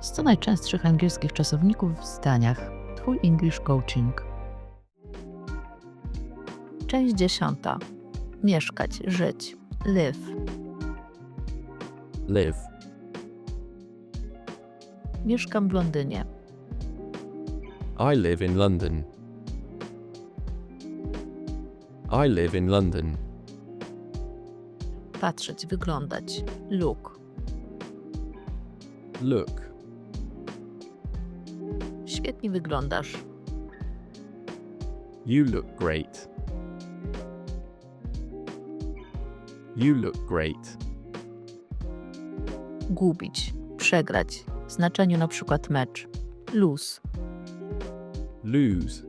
100 najczęstszych angielskich czasowników w zdaniach. Twój English Coaching. Część dziesiąta. Mieszkać, żyć. Live. live, Mieszkam w Londynie. I live in London. I live in London. Patrzeć, wyglądać. Look. Look, Świetnie wyglądasz. you look great. You look great. Gubić. Przegrać. W znaczeniu na przykład mecz. Lose. Lose,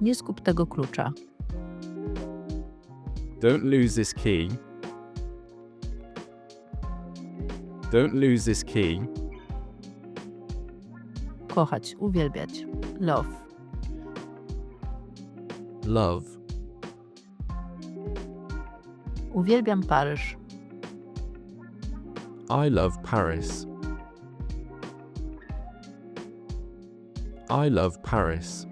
Nie zgub tego klucza. don't lose this key. Don't lose this key. Kochać, uwielbiać. Love. Love, Uwielbiam Paryż. I love Paris. I love Paris.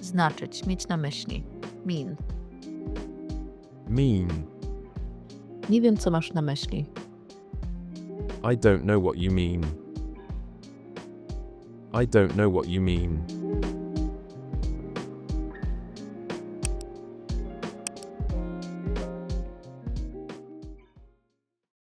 Znaczyć, mieć na myśli. Mean. Mean, Nie wiem, co masz na myśli. I don't know what you mean. I don't know what you mean.